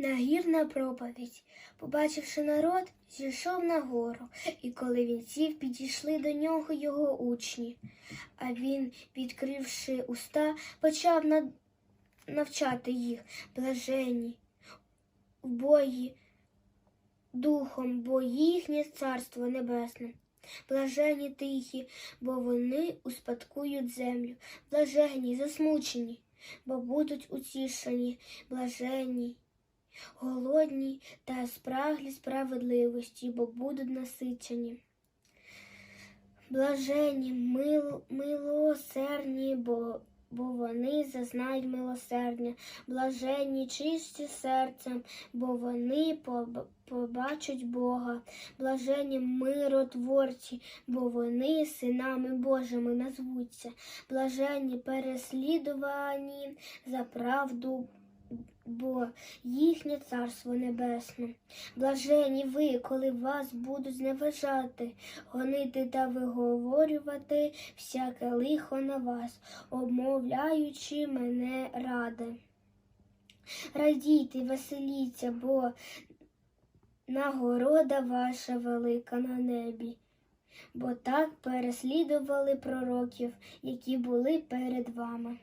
Нагірна проповідь. Побачивши народ, зійшов на гору, і коли він сів, підійшли до нього його учні. А він, відкривши уста, почав навчати їх блаженні, в бої духом, бо їхнє царство небесне. Блажені тихі, бо вони успадкують землю. Блажені, засмучені, бо будуть утішені, блажені, голодні та спраглі справедливості, бо будуть насичені. Блажені, мил, милосердні, бо, бо вони зазнають милосердя. Блаженні, чисті серцем, бо вони побачать Бога. Блажені миротворці, бо вони синами Божими назвуться. Блаженні переслідувані за правду, бо їхнє царство небесне. Блажені ви, коли вас будуть зневажати, гонити та виговорювати всяке лихо на вас, обмовляючи мене ради. Радійте, веселіться, бо нагорода ваша велика на небі. Бо так переслідували пророків, які були перед вами.